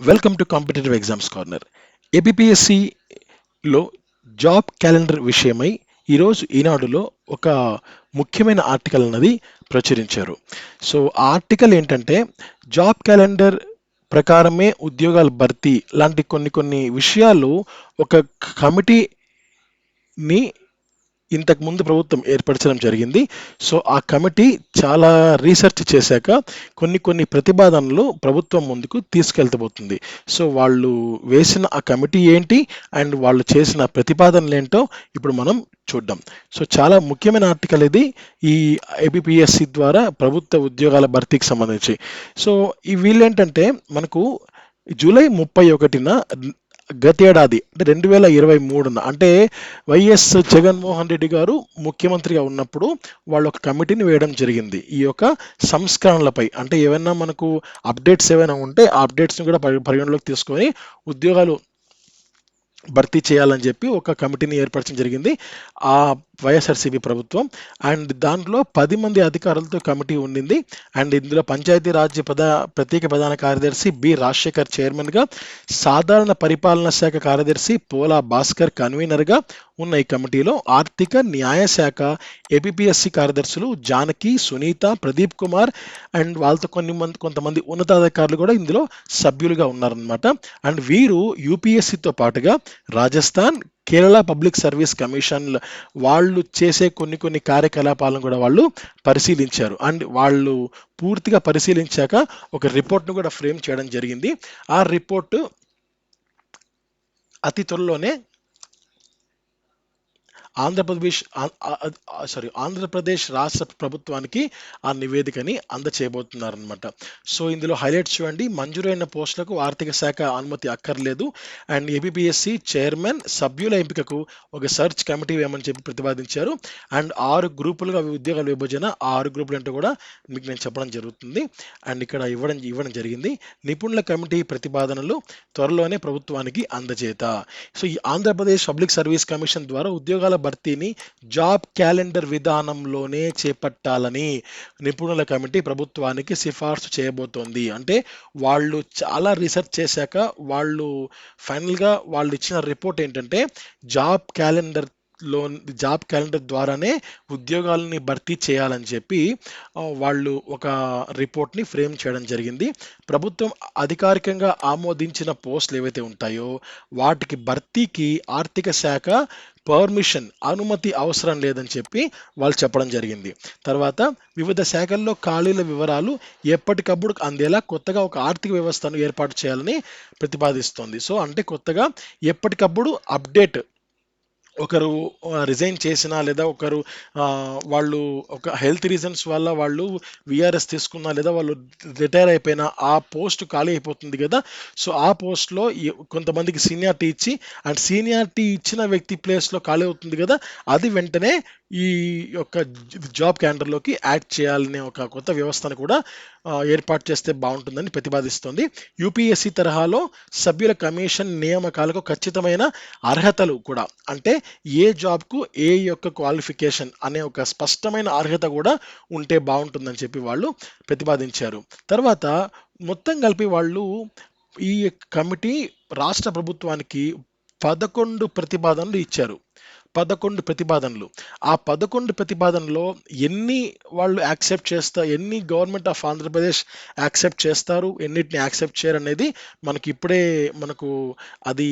Welcome to competitive exams corner ఏపీఎస్సిలో job calendar విషయమై ఈరోజు ఈనాడులో ఒక ముఖ్యమైన ఆర్టికల్ అన్నది ప్రచురించారు. సో ఆ ఆర్టికల్ ఏంటంటే జాబ్ క్యాలెండర్ ప్రకారమే ఉద్యోగాల భర్తీ లాంటి కొన్ని కొన్ని విషయాలు ఒక కమిటీని ఇంతకు ముందు ప్రభుత్వం ఏర్పరచడం జరిగింది. సో ఆ కమిటీ చాలా రీసెర్చ్ చేశాక కొన్ని కొన్ని ప్రతిపాదనలు ప్రభుత్వం ముందుకు తీసుకెళ్తబోతుంది. సో వాళ్ళు వేసిన ఆ కమిటీ ఏంటి? అండ్ వాళ్ళు చేసిన ప్రతిపాదనలు ఏంటో ఇప్పుడు మనం చూద్దాం. సో చాలా ముఖ్యమైన ఆర్టికల్ ఇది. ఈ ఏబిపిఎస్సి ద్వారా ప్రభుత్వ ఉద్యోగాల భర్తీకి సంబంధించి. సో ఈ వీళ్ళేంటంటే మనకు జూలై ముప్పై ఒకటిన గతేడాది అంటే రెండు వేల ఇరవై మూడున అంటే వైఎస్ జగన్మోహన్ రెడ్డి గారు ముఖ్యమంత్రిగా ఉన్నప్పుడు వాళ్ళు ఒక కమిటీని వేయడం జరిగింది. ఈ యొక్క సంస్కరణలపై అంటే ఏమైనా మనకు అప్డేట్స్ ఏమైనా ఉంటే ఆ అప్డేట్స్ని కూడా పరిగణలోకి తీసుకొని ఉద్యోగాలు భర్తీ చేయాలని చెప్పి ఒక కమిటీని ఏర్పరచడం జరిగింది. ఆ వైఎస్ఆర్సీపీ ప్రభుత్వం అండ్ దాంట్లో పది మంది అధికారులతో కమిటీ ఉండింది. అండ్ ఇందులో పంచాయతీ రాజ్ ప్రధా ప్రత్యేక ప్రధాన కార్యదర్శి బి రాజశేఖర్ చైర్మన్గా సాధారణ పరిపాలనా శాఖ కార్యదర్శి పోలా భాస్కర్ కన్వీనర్గా ఉన్న ఈ కమిటీలో ఆర్థిక న్యాయశాఖ ఏపీఎస్సి కార్యదర్శులు జానకి సునీత ప్రదీప్ కుమార్ అండ్ వాళ్ళతో కొన్ని మంది కొంతమంది ఉన్నతాధికారులు కూడా ఇందులో సభ్యులుగా ఉన్నారనమాట అండ్ వీరు యూపీఎస్సితో పాటుగా Rajasthan Kerala public service commission వాళ్ళు చేసే కొన్ని కొన్ని కార్యకలాపాలను కూడా వాళ్ళు పరిశీలించారు. అండ్ వాళ్ళు పూర్తిగా పరిశీలించాక ఒక రిపోర్ట్ను కూడా ఫ్రేమ్ చేయడం జరిగింది. ఆ రిపోర్టు అతి త్వరలోనే ఆంధ్రప్రదేశ్ సారీ ఆంధ్రప్రదేశ్ రాష్ట్ర ప్రభుత్వానికి ఆ నివేదికని అందచేయబోతున్నారనమాట సో ఇందులో హైలైట్ చూడండి. మంజూరైన పోస్టులకు ఆర్థిక శాఖ అనుమతి అక్కర్లేదు. అండ్ ఏబిపిఎస్సి చైర్మన్ సభ్యుల ఎంపికకు ఒక సర్చ్ కమిటీ వేయమని చెప్పి ప్రతిపాదించారు. అండ్ ఆరు గ్రూపులుగా ఉద్యోగాల విభజన ఆరు గ్రూపులు అంటే కూడా మీకు నేను చెప్పడం జరుగుతుంది. అండ్ ఇక్కడ ఇవ్వడం ఇవ్వడం జరిగింది. నిపుణుల కమిటీ ప్రతిపాదనలు త్వరలోనే ప్రభుత్వానికి అందజేత. సో ఈ ఆంధ్రప్రదేశ్ పబ్లిక్ సర్వీస్ కమిషన్ ద్వారా ఉద్యోగాల భర్తీని జాబ్ క్యాలెండర్ విధానంలోనే చేపట్టాలని నిపుణుల కమిటీ ప్రభుత్వానికి సిఫార్సు చేయబోతోంది. అంటే వాళ్ళు చాలా రీసెర్చ్ చేశాక వాళ్ళు ఫైనల్గా వాళ్ళు ఇచ్చిన రిపోర్ట్ ఏంటంటే జాబ్ క్యాలెండర్లో జాబ్ క్యాలెండర్ ద్వారానే ఉద్యోగాలని భర్తీ చేయాలని చెప్పి వాళ్ళు ఒక రిపోర్ట్ని ఫ్రేమ్ చేయడం జరిగింది. ప్రభుత్వం అధికారికంగా ఆమోదించిన పోస్టులు ఏవైతే ఉంటాయో వాటికి భర్తీకి ఆర్థిక శాఖ పర్మిషన్ అనుమతి అవసరం లేదని చెప్పి వాళ్ళు చెప్పడం జరిగింది. తర్వాత వివిధ శాఖల్లో ఖాళీల వివరాలు ఎప్పటికప్పుడు అందేలా కొత్తగా ఒక ఆర్థిక వ్యవస్థను ఏర్పాటు చేయాలని ప్రతిపాదిస్తోంది. సో అంటే కొత్తగా ఎప్పటికప్పుడు అప్డేట్ ఒకరు రిజైన్ చేసినా లేదా ఒకరు వాళ్ళు ఒక హెల్త్ రీజన్స్ వల్ల వాళ్ళు విఆర్ఎస్ తీసుకున్నా లేదా వాళ్ళు రిటైర్ అయిపోయినా ఆ పోస్ట్ ఖాళీ అయిపోతుంది కదా. సో ఆ పోస్ట్లో కొంతమందికి సీనియారిటీ ఇచ్చి అండ్ సీనియారిటీ ఇచ్చిన వ్యక్తి ప్లేస్లో ఖాళీ అవుతుంది కదా. అది వెంటనే ఈ యొక్క జాబ్ క్యాలెండర్లోకి యాడ్ చేయాలనే ఒక కొత్త వ్యవస్థను కూడా ఏర్పాటు చేస్తే బాగుంటుందని ప్రతిపాదిస్తోంది. యూపీఎస్సీ తరహాలో సభ్యుల కమిషన్ నియామకాలకు ఖచ్చితమైన అర్హతలు కూడా అంటే ఏ జాబ్కు ఏ యొక్క క్వాలిఫికేషన్ అనే ఒక స్పష్టమైన అర్హత కూడా ఉంటే బాగుంటుందని చెప్పి వాళ్ళు ప్రతిపాదించారు. తర్వాత మొత్తం కలిపి వాళ్ళు ఈ కమిటీ రాష్ట్ర ప్రభుత్వానికి పదకొండు ప్రతిపాదనలు ఇచ్చారు. పదకొండు ప్రతిపాదనలు. ఆ పదకొండు ప్రతిపాదనలో ఎన్ని వాళ్ళు యాక్సెప్ట్ చేస్తారు ఎన్ని గవర్నమెంట్ ఆఫ్ ఆంధ్రప్రదేశ్ యాక్సెప్ట్ చేస్తారు ఎన్నిటిని యాక్సెప్ట్ చేయరు అనేది మనకి ఇప్పుడే మనకు అది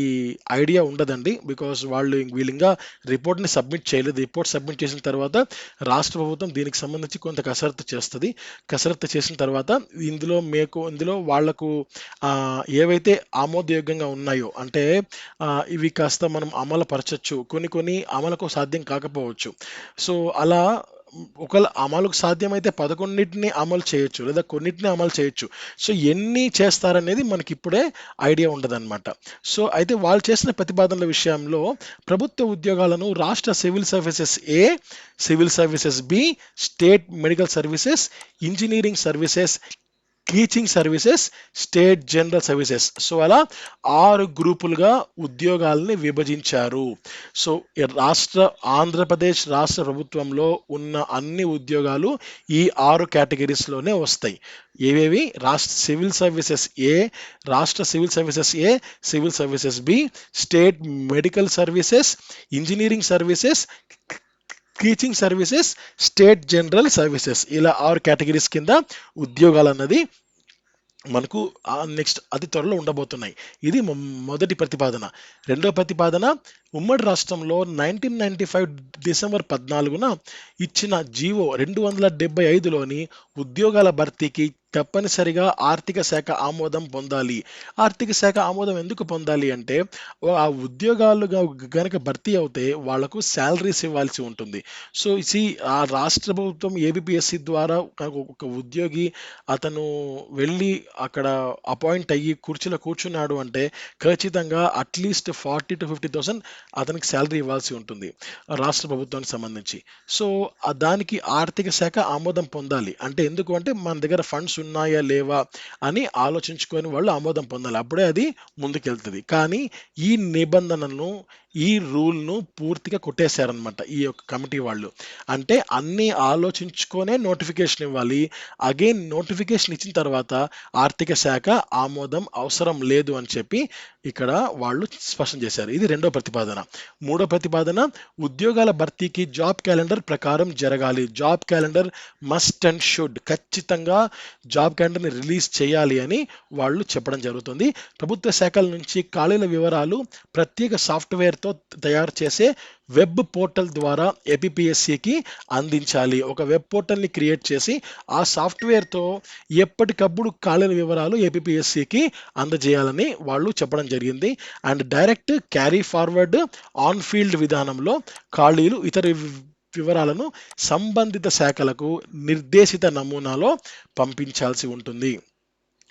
ఐడియా ఉండదండి. బికాస్ వాళ్ళు వీలింగా రిపోర్ట్ని సబ్మిట్ చేయలేదు. రిపోర్ట్ సబ్మిట్ చేసిన తర్వాత రాష్ట్ర ప్రభుత్వం దీనికి సంబంధించి కొంత కసరత్తు చేస్తుంది. కసరత్తు చేసిన తర్వాత ఇందులో మీకు ఇందులో వాళ్ళకు ఏవైతే ఆమోదయోగ్యంగా ఉన్నాయో అంటే ఇవి కాస్త మనం అమలు పరచచ్చు కొన్ని కొన్ని అమలుకు సాధ్యం కాకపోవచ్చు. సో అలా ఒకవేళ అమలుకు సాధ్యమైతే పదకొండింటిని అమలు చేయొచ్చు లేదా కొన్నిటిని అమలు చేయొచ్చు. సో ఎన్ని చేస్తారనేది మనకి ఇప్పుడే ఐడియా ఉండదన్నమాట. సో అయితే వాళ్ళు చేసిన ప్రతిపాదనల విషయంలో ప్రభుత్వ ఉద్యోగాలను రాష్ట్ర civil services A civil services B state medical services engineering services teaching services state general services so అలా ఆరు గ్రూపులుగా ఉద్యోగాల్ని విభజించారు. సో రాష్ట్ర ఆంధ్రప్రదేశ్ రాష్ట్ర ప్రభుత్వంలో ఉన్న అన్ని ఉద్యోగాలు ఈ ఆరు కేటగిరీస్లోనే వస్తాయి. ఏవేవి? రాష్ట్ర సివిల్ సర్వీసెస్ ఏ రాష్ట్ర civil services A civil services B state medical services engineering services teaching services state general services ఇలా ఆరు కేటగిరీస్ కింద ఉద్యోగాలు అన్నది మనకు నెక్స్ట్ అతి త్వరలో ఉండబోతున్నాయి. ఇది మొదటి ప్రతిపాదన. రెండవ ప్రతిపాదన ఉమ్మడి రాష్ట్రంలో నైన్టీన్ నైన్టీ ఫైవ్ డిసెంబర్ పద్నాలుగున ఇచ్చిన జీవో రెండు వందల డెబ్బై ఐదులోని ఉద్యోగాల భర్తీకి తప్పనిసరిగా ఆర్థిక శాఖ ఆమోదం పొందాలి. ఆర్థిక శాఖ ఆమోదం ఎందుకు పొందాలి అంటే ఆ ఉద్యోగాలుగా గ- గనక భర్తీ అవుతే వాళ్ళకు శాలరీస్ ఇవ్వాల్సి ఉంటుంది. సో సి ఆ రాష్ట్ర ప్రభుత్వం ఏబిపిఎస్సి ద్వారా ఒక ఒక ఉద్యోగి అతను వెళ్ళి అక్కడ అపాయింట్ అయ్యి కుర్చీలో కూర్చున్నాడు అంటే ఖచ్చితంగా at least forty two fifty thousand అతనికి శాలరీ ఇవ్వాల్సి ఉంటుంది రాష్ట్ర ప్రభుత్వానికి సంబంధించి. సో దానికి ఆర్థిక శాఖ ఆమోదం పొందాలి. అంటే ఎందుకు అంటే మన దగ్గర ఫండ్స్ ఉన్నాయా లేవా అని ఆలోచించుకొని వాళ్ళు ఆమోదం పొందాలి. అప్పుడే అది ముందుకెళ్తుంది. కానీ ఈ నిబంధనను ఈ రూల్ను పూర్తిగా కొట్టేశారనమాట ఈ యొక్క కమిటీ వాళ్ళు. అంటే అన్నీ ఆలోచించుకొనే నోటిఫికేషన్ ఇవ్వాలి. అగైన్ నోటిఫికేషన్ ఇచ్చిన తర్వాత ఆర్థిక శాఖ ఆమోదం అవసరం లేదు అని చెప్పి ఇక్కడ వాళ్ళు స్పష్టం చేశారు. ఇది రెండో ప్రతిపాదన. మూడో ప్రతిపాదన ఉద్యోగాల భర్తీకి జాబ్ క్యాలెండర్ ప్రకారం జరగాలి. Job calendar must and should ఖచ్చితంగా జాబ్ క్యాలెండర్ని రిలీజ్ చేయాలి అని వాళ్ళు చెప్పడం జరుగుతుంది. ప్రభుత్వ శాఖల నుంచి ఖాళీల వివరాలు ప్రత్యేక సాఫ్ట్వేర్ తో తయారు చేసే వెబ్ పోర్టల్ ద్వారా ఏపీఎస్సికి అందించాలి. ఒక వెబ్ పోర్టల్ని క్రియేట్ చేసి ఆ సాఫ్ట్వేర్తో ఎప్పటికప్పుడు ఖాళీల వివరాలు ఏపీఎస్సికి అందజేయాలని వాళ్ళు చెప్పడం జరిగింది. And direct carry forward on field విధానంలో ఖాళీలు ఇతర వి- వివరాలను సంబంధిత శాఖలకు నిర్దేశిత నమూనాలో పంపించాల్సి ఉంటుంది.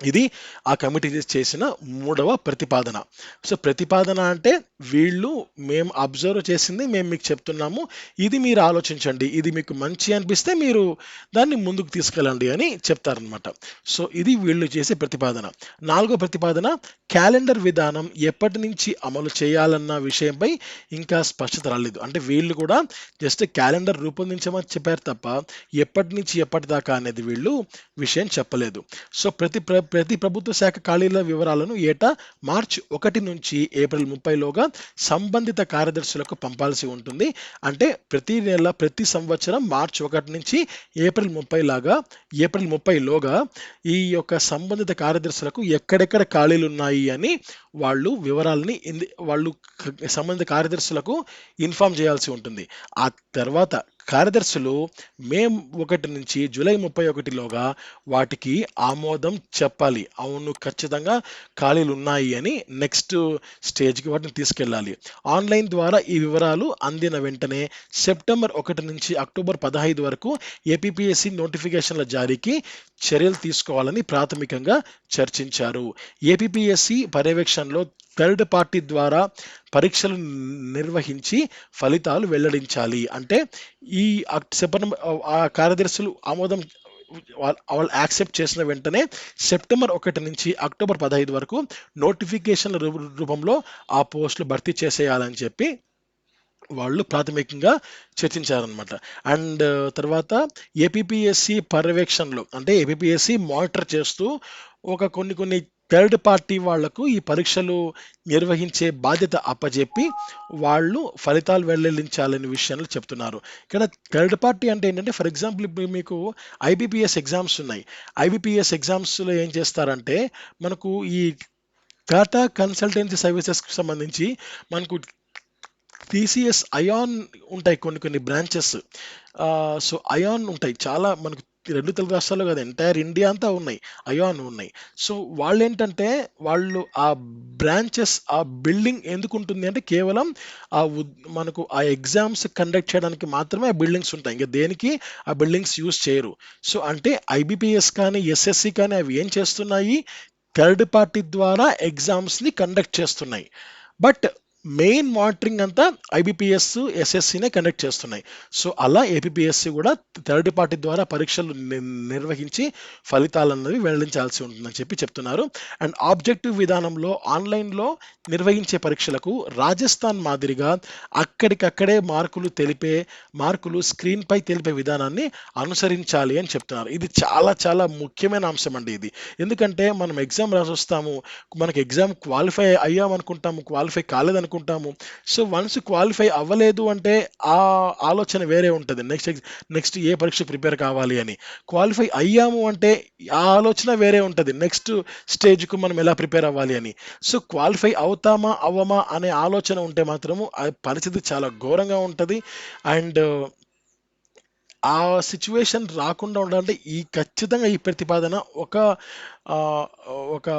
ఇది ఆ కమిటీ చేసిన మూడవ ప్రతిపాదన. సో ప్రతిపాదన అంటే వీళ్ళు మేము అబ్జర్వ్ చేసింది మేము మీకు చెప్తున్నాము ఇది మీరు ఆలోచించండి ఇది మీకు మంచి అనిపిస్తే మీరు దాన్ని ముందుకు తీసుకెళ్ళండి అని చెప్తారనమాట సో ఇది వీళ్ళు చేసే ప్రతిపాదన. నాలుగో ప్రతిపాదన క్యాలెండర్ విధానం ఎప్పటి నుంచి అమలు చేయాలన్న విషయంపై ఇంకా స్పష్టత రాలేదు. అంటే వీళ్ళు కూడా జస్ట్ క్యాలెండర్ రూపొందించమని చెప్పారు తప్ప ఎప్పటి నుంచి ఎప్పటిదాకా అనేది వీళ్ళు విషయం చెప్పలేదు. సో ప్రతి ప్రతి ప్రభుత్వ శాఖ ఖాళీల వివరాలను ఏటా మార్చి ఒకటి నుంచి ఏప్రిల్ ముప్పైలోగా సంబంధిత కార్యదర్శులకు పంపాల్సి ఉంటుంది. అంటే ప్రతి నెల ప్రతి సంవత్సరం మార్చి ఒకటి నుంచి ఏప్రిల్ ముప్పై లాగా ఏప్రిల్ ముప్పైలోగా ఈ యొక్క సంబంధిత కార్యదర్శులకు ఎక్కడెక్కడ ఖాళీలు ఉన్నాయి అని వాళ్ళు వివరాలని వాళ్ళు సంబంధిత కార్యదర్శులకు ఇన్ఫామ్ చేయాల్సి ఉంటుంది. ఆ తర్వాత కార్యదర్శులు మే ఒకటి నుంచి జూలై ముప్పై ఒకటిలోగా వాటికి ఆమోదం చెప్పాలి. అవును ఖచ్చితంగా ఖాళీలు ఉన్నాయి అని నెక్స్ట్ స్టేజ్కి వాటిని తీసుకెళ్ళాలి. ఆన్లైన్ ద్వారా ఈ వివరాలు అందిన వెంటనే సెప్టెంబర్ ఒకటి నుంచి అక్టోబర్ పదహైదు వరకు ఏపీఎస్సి నోటిఫికేషన్ల జారీకి చర్యలు తీసుకోవాలని ప్రాథమికంగా చర్చించారు. ఏపీఎస్సి పర్యవేక్షణలో థర్డ్ పార్టీ ద్వారా పరీక్షలు నిర్వహించి ఫలితాలు వెల్లడించాలి. అంటే ఈ అక్- సెప్టెంబర్ ఆ కార్యదర్శులు ఆమోదం వాళ్ళ- వాళ్ళు యాక్సెప్ట్ చేసిన వెంటనే సెప్టెంబర్ ఒకటి నుంచి అక్టోబర్ పదహైదు వరకు నోటిఫికేషన్ల రూ- రూపంలో ఆ పోస్టులు భర్తీ చేసేయాలని చెప్పి వాళ్ళు ప్రాథమికంగా చర్చించారనమాట అండ్ తర్వాత ఏపీఎస్సి పర్యవేక్షణలో అంటే ఏపీఎస్సి మానిటర్ చేస్తూ ఒక కొన్ని కొన్ని థర్డ్ పార్టీ వాళ్ళకు ఈ పరీక్షలు నిర్వహించే బాధ్యత అప్పజెప్పి వాళ్ళు ఫలితాలు వెల్లడించాలనే విషయాలు చెప్తున్నారు. ఇక్కడ థర్డ్ పార్టీ అంటే ఏంటంటే ఫర్ ఎగ్జాంపుల్ ఇప్పుడు మీకు ఐబీపీఎస్ ఎగ్జామ్స్ ఉన్నాయి. ఐబీపీఎస్ ఎగ్జామ్స్లో ఏం చేస్తారంటే మనకు ఈ టాటా కన్సల్టెన్సీ సర్వీసెస్కి సంబంధించి మనకు టీసీఎస్ అయాన్ ఉంటాయి కొన్ని కొన్ని బ్రాంచెస్. సో అయాన్ ఉంటాయి. చాలా మనకు రెండు తెలుగు రాష్ట్రాల్లో కదా ఎంటైర్ ఇండియా అంతా ఉన్నాయి అయాన్ ఉన్నాయి. సో వాళ్ళు ఏంటంటే వాళ్ళు ఆ బ్రాంచెస్ ఆ బిల్డింగ్ ఎందుకు ఉంటుంది అంటే కేవలం ఆ మనకు ఆ ఎగ్జామ్స్ కండక్ట్ చేయడానికి మాత్రమే ఆ బిల్డింగ్స్ ఉంటాయి. ఇంకా దేనికి? ఆ బిల్డింగ్స్ యూజ్ చేయరు. సో అంటే ఐబీపీఎస్ కానీ ఎస్ఎస్సి కానీ అవి ఏం చేస్తున్నాయి? థర్డ్ పార్టీ ద్వారా ఎగ్జామ్స్ని కండక్ట్ చేస్తున్నాయి. బట్ మెయిన్ మానిటరింగ్ అంతా ఐబిపిఎస్ ఎస్ఎస్సినే కండక్ట్ చేస్తున్నాయి. సో అలా ఏపీఎస్సి కూడా థర్డ్ పార్టీ ద్వారా పరీక్షలు ని- నిర్వహించి ఫలితాలన్నవి వెల్లడించాల్సి ఉంటుందని చెప్పి చెప్తున్నారు. అండ్ ఆబ్జెక్టివ్ విధానంలో ఆన్లైన్లో నిర్వహించే పరీక్షలకు రాజస్థాన్ మాదిరిగా అక్కడికక్కడే మార్కులు తెలిపే మార్కులు స్క్రీన్పై తెలిపే విధానాన్ని అనుసరించాలి అని చెప్తున్నారు. ఇది చాలా చాలా ముఖ్యమైన అంశం అండి ఇది. ఎందుకంటే మనం ఎగ్జామ్ రాసి వస్తాము మనకి ఎగ్జామ్ క్వాలిఫై అయ్యామనుకుంటాము క్వాలిఫై కాలేదనుకుంటాము సో వన్స్ క్వాలిఫై అవ్వలేదు అంటే ఆ ఆలోచన వేరే ఉంటుంది. నెక్స్ట్ నెక్స్ట్ ఏ పరీక్ష ప్రిపేర్ కావాలి అని. క్వాలిఫై అయ్యాము అంటే ఆ ఆలోచన వేరే ఉంటుంది. నెక్స్ట్ స్టేజ్కు మనం ఎలా ప్రిపేర్ అవ్వాలి అని. సో క్వాలిఫై అవుతామా అవ్వమా అనే ఆలోచన ఉంటే మాత్రము ఆ పరిస్థితి చాలా ఘోరంగా ఉంటుంది. అండ్ ఆ సిచ్యువేషన్ రాకుండా ఉండాలంటే ఈ ఖచ్చితంగా ఈ ప్రతిపాదన ఒక ఒక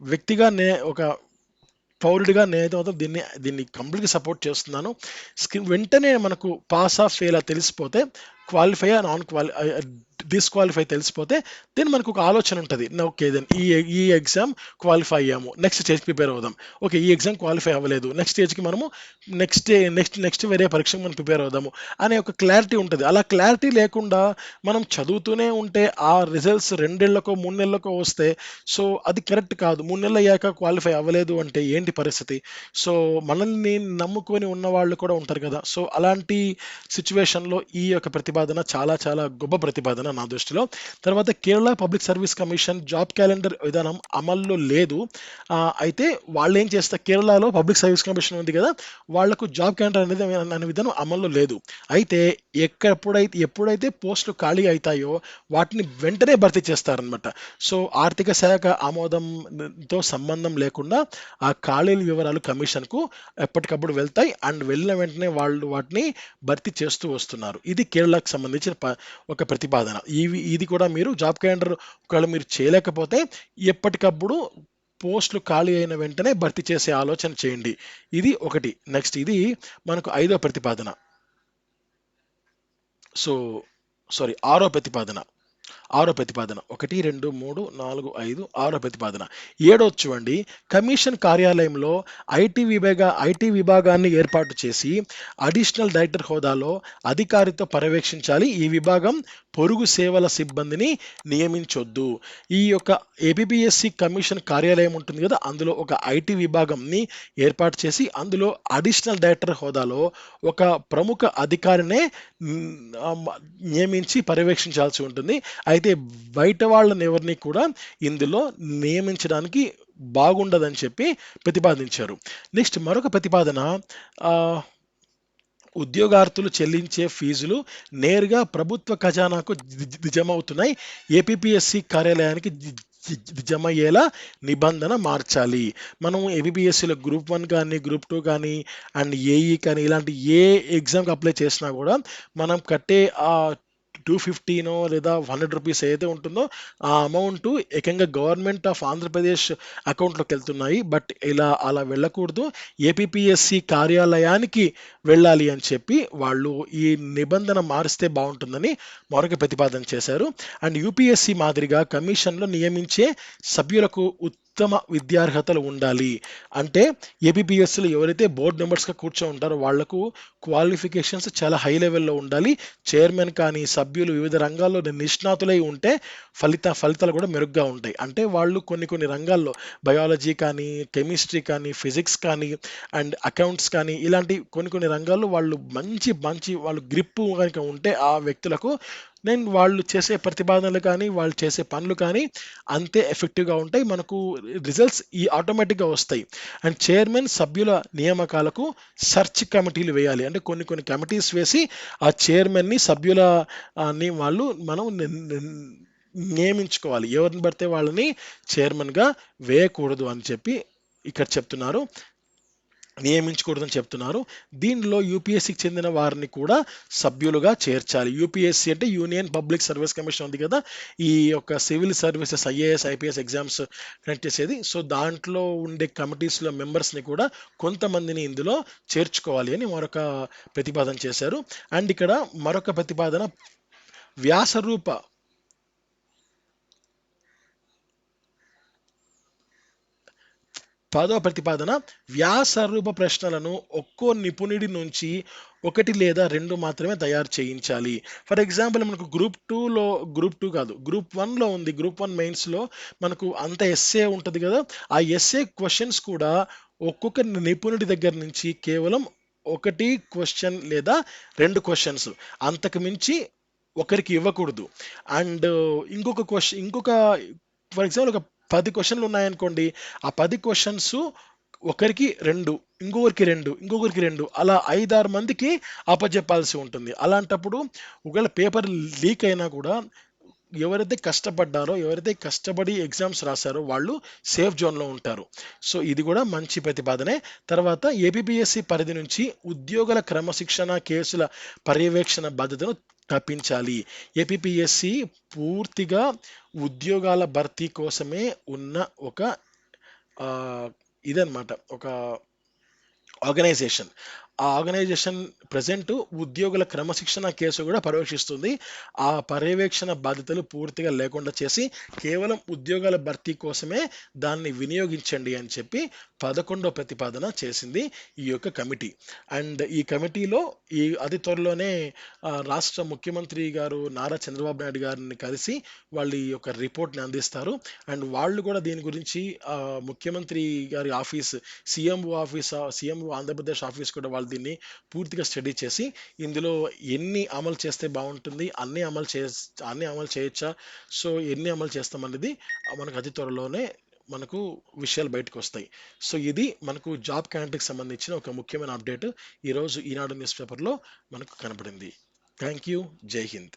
వ్యక్తిగా నే ఒక పౌరుడిగా నేనైతే మాత్రం దీన్ని దీన్ని కంప్లీట్గా సపోర్ట్ చేస్తున్నాను. స్క్రీన్ వెంటనే మనకు పాస్ ఆఫ్ ఫెయిల్ తెలిసిపోతే క్వాలిఫై నాన్ క్వాలి డిస్క్వాలిఫై తెలిసిపోతే దెన్ మనకు ఒక ఆలోచన ఉంటుంది. ఓకే దెన్ ఈ ఈ ఎగ్జామ్ క్వాలిఫై అయ్యాము. నెక్స్ట్ స్టేజ్ ప్రిపేర్ అవుదాం. ఓకే ఈ ఎగ్జామ్ క్వాలిఫై అవ్వలేదు. నెక్స్ట్ స్టేజ్కి మనము నెక్స్ట్ నెక్స్ట్ నెక్స్ట్ వేరే పరీక్షకు మనం ప్రిపేర్ అవుదాము అనే ఒక క్లారిటీ ఉంటుంది. అలా క్లారిటీ లేకుండా మనం చదువుతూనే ఉంటే ఆ రిజల్ట్స్ రెండేళ్ళకో మూడు నెలలకో వస్తే సో అది కరెక్ట్ కాదు. మూడు నెలలు అయ్యాక క్వాలిఫై అవ్వలేదు అంటే ఏంటి పరిస్థితి? సో మనల్ని నమ్ముకొని ఉన్న వాళ్ళు కూడా ఉంటారు కదా. సో అలాంటి సిచ్యువేషన్లో ఈ యొక్క ప్రతిపాదన చాలా చాలా గొప్ప ప్రతిపాదన. నా దృష్టిలో. తర్వాత Kerala public service commission job calendar విధానం అమల్లో లేదు. అయితే వాళ్ళు ఏం చేస్తారు కేరళలో పబ్లిక్ సర్వీస్ కమిషన్ ఉంది కదా వాళ్ళకు జాబ్ క్యాలెండర్ అనేది అనే విధానం అమల్లో లేదు. అయితే ఎక్కడెప్పుడైతే ఎప్పుడైతే పోస్టులు ఖాళీ అవుతాయో వాటిని వెంటనే భర్తీ చేస్తారనమాట సో ఆర్థిక శాఖ ఆమోదంతో సంబంధం లేకుండా ఆ ఖాళీల వివరాలు కమిషన్కు ఎప్పటికప్పుడు వెళ్తాయి. అండ్ వెళ్ళిన వెంటనే వాళ్ళు వాటిని భర్తీ చేస్తూ వస్తున్నారు. ఇది కేరళకు సంబంధించిన ప- ఒక ప్రతిపాదన. ఇవి ఇది కూడా మీరు జాబ్ క్యాలెండర్ ఒకవేళ మీరు చేయలేకపోతే ఎప్పటికప్పుడు పోస్టులు ఖాళీ అయిన వెంటనే భర్తీ చేసే ఆలోచన చేయండి. ఇది ఒకటి. నెక్స్ట్ ఇది మనకు ఐదో ప్రతిపాదన. సో సారీ ఆరో ప్రతిపాదన. ఆరో ప్రతిపాదన. ఒకటి రెండు మూడు నాలుగు ఐదు ఆరో ప్రతిపాదన. ఏడో చూడండి. కమిషన్ కార్యాలయంలో ఐటీ విభాగ ఐటీ విభాగాన్ని ఏర్పాటు చేసి అడిషనల్ డైరెక్టర్ హోదాలో అధికారితో పర్యవేక్షించాలి. ఈ విభాగం పొరుగు సేవల సిబ్బందిని నియమించొద్దు. ఈ యొక్క ఏబిబిఎస్సి కమిషన్ కార్యాలయం ఉంటుంది కదా అందులో ఒక ఐటీ విభాగంని ఏర్పాటు చేసి అందులో అడిషనల్ డైరెక్టర్ హోదాలో ఒక ప్రముఖ అధికారినే నియమించి పర్యవేక్షించాల్సి ఉంటుంది. అయితే బయట వాళ్ళని ఎవరిని కూడా ఇందులో నియమించడానికి బాగుండదని చెప్పి ప్రతిపాదించారు. నెక్స్ట్ మరొక ప్రతిపాదన ఉద్యోగార్థులు చెల్లించే ఫీజులు నేరుగా ప్రభుత్వ ఖజానాకు జమ అవుతున్నాయి ఏపీఎస్సి కార్యాలయానికి జమ అయ్యేలా నిబంధన మార్చాలి. మనం ఏపీఎస్సిలో గ్రూప్ వన్ కానీ గ్రూప్ టూ కానీ అండ్ ఏఈ కానీ ఇలాంటి ఏ ఎగ్జామ్కి అప్లై చేసినా కూడా మనం కట్టే ఆ టూ ఫిఫ్టీనో లేదా హండ్రెడ్ రూపీస్ ఏదైతే ఉంటుందో ఆ అమౌంట్ ఏకంగా గవర్నమెంట్ ఆఫ్ ఆంధ్రప్రదేశ్ అకౌంట్లోకి వెళ్తున్నాయి. బట్ ఇలా అలా వెళ్ళకూడదు. ఏపీఎస్సి కార్యాలయానికి వెళ్ళాలి అని చెప్పి వాళ్ళు ఈ నిబంధన మారిస్తే బాగుంటుందని మరొక ప్రతిపాదన చేశారు. అండ్ యూపీఎస్సి మాదిరిగా కమిషన్లో నియమించే సభ్యులకు ఉత్తమ విద్యార్హతలు ఉండాలి. అంటే ఏపీఎస్సిలో ఎవరైతే బోర్డు మెంబర్స్గా కూర్చో ఉంటారో వాళ్ళకు క్వాలిఫికేషన్స్ చాలా హై లెవెల్లో ఉండాలి. చైర్మన్ కానీ సభ్యులు వివిధ రంగాల్లో నిష్ణాతులై ఉంటే ఫలిత ఫలితాలు కూడా మెరుగ్గా ఉంటాయి. అంటే వాళ్ళు కొన్ని కొన్ని రంగాల్లో బయాలజీ కానీ కెమిస్ట్రీ కానీ ఫిజిక్స్ కానీ అండ్ అకౌంట్స్ కానీ ఇలాంటి కొన్ని కొన్ని రంగాల్లో వాళ్ళు మంచి మంచి వాళ్ళు గ్రిప్ కనుక ఉంటే ఆ వ్యక్తులకు నేను వాళ్ళు చేసే ప్రతిపాదనలు కానీ వాళ్ళు చేసే పనులు కానీ అంతే ఎఫెక్టివ్గా ఉంటాయి. మనకు రిజల్ట్స్ ఈ ఆటోమేటిక్గా వస్తాయి. అండ్ చైర్మన్ సభ్యుల నియామకాలకు సెర్చ్ కమిటీలు వేయాలి. అంటే కొన్ని కొన్ని కమిటీస్ వేసి ఆ చైర్మన్ని సభ్యుల వాళ్ళు మనం ని- నియమించుకోవాలి. ఎవరిని పడితే వాళ్ళని చైర్మన్గా వేయకూడదు అని చెప్పి ఇక్కడ చెప్తున్నారు. నియమించకూడదని చెప్తున్నారు. దీనిలో యూపీఎస్సికి చెందిన వారిని కూడా సభ్యులుగా చేర్చాలి. యూపీఎస్సి అంటే యూనియన్ పబ్లిక్ సర్వీస్ కమిషన్ ఉంది కదా? ఈ యొక్క civil services IAS IPS exams conduct చేసేది. సో దాంట్లో ఉండే కమిటీస్లో మెంబర్స్ని కూడా కొంతమందిని ఇందులో చేర్చుకోవాలి అని మరొక ప్రతిపాదన చేశారు. అండ్ ఇక్కడ మరొక ప్రతిపాదన వ్యాసరూప పదో ప్రతిపాదన వ్యాసరూప ప్రశ్నలను ఒక్కో నిపుణుడి నుంచి ఒకటి లేదా రెండు మాత్రమే తయారు చేయించాలి. ఫర్ ఎగ్జాంపుల్ మనకు గ్రూప్ టూలో గ్రూప్ టూ కాదు గ్రూప్ వన్లో ఉంది. గ్రూప్ వన్ మెయిన్స్లో మనకు అంత ఎస్ఏ ఉంటుంది కదా ఆ ఎస్ఏ క్వశ్చన్స్ కూడా ఒక్కొక్క నిపుణుడి దగ్గర నుంచి కేవలం ఒకటి క్వశ్చన్ లేదా రెండు క్వశ్చన్స్ అంతకు మించి ఒకరికి ఇవ్వకూడదు. అండ్ ఇంకొక క్వశ్చన్ ఇంకొక ఫర్ ఎగ్జాంపుల్ ఒక పది క్వశ్చన్లు ఉన్నాయనుకోండి ఆ పది క్వశ్చన్స్ ఒకరికి రెండు ఇంకొకరికి రెండు ఇంకొకరికి రెండు అలా ఐదారు మందికి అప్పచెప్పాల్సి ఉంటుంది. అలాంటప్పుడు ఒకవేళ పేపర్ లీక్ అయినా కూడా ఎవరైతే కష్టపడ్డారో ఎవరైతే కష్టపడి ఎగ్జామ్స్ రాశారో వాళ్ళు సేఫ్ జోన్లో ఉంటారు. సో ఇది కూడా మంచి ప్రతిపాదనే. తర్వాత ఏపీపీఎస్సి పరిధి నుంచి ఉద్యోగుల క్రమశిక్షణ కేసుల పర్యవేక్షణ బాధ్యతను తప్పించాలి ఏపీపీఎస్సి పూర్తిగా ఉద్యోగాల భర్తీ కోసమే ఉన్న ఒక ఆ, ఇదన్నమాట. ఒక ఆర్గనైజేషన్ ఆ ఆర్గనైజేషన్ ప్రజెంట్ ఉద్యోగుల క్రమశిక్షణ కేసు కూడా పర్యవేక్షిస్తుంది. ఆ పర్యవేక్షణ బాధ్యతలు పూర్తిగా లేకుండా చేసి కేవలం ఉద్యోగాల భర్తీ కోసమే దాన్ని వినియోగించండి అని చెప్పి పదకొండో ప్రతిపాదన చేసింది ఈ యొక్క కమిటీ. అండ్ ఈ కమిటీలో ఈ అతి త్వరలోనే రాష్ట్ర ముఖ్యమంత్రి గారు నారా చంద్రబాబు నాయుడు గారిని కలిసి వాళ్ళు ఈ యొక్క రిపోర్ట్ని అందిస్తారు. అండ్ వాళ్ళు కూడా దీని గురించి ముఖ్యమంత్రి గారి office CMO office CMO Andhra Pradesh office కూడా వాళ్ళు దీన్ని పూర్తిగా స్టడీ చేసి ఇందులో ఎన్ని అమలు చేస్తే బాగుంటుంది అన్ని అమలు చే అన్ని అమలు చేయొచ్చా సో ఎన్ని అమలు చేస్తామనేది మనకు అతి త్వరలోనే మనకు విషయాలు బయటకు వస్తాయి. సో ఇది మనకు జాబ్ క్యాండిడేట్కి సంబంధించిన ఒక ముఖ్యమైన అప్డేట్ ఈరోజు ఈనాడు న్యూస్ పేపర్లో మనకు కనపడింది థ్యాంక్ యూ. జై హింద్.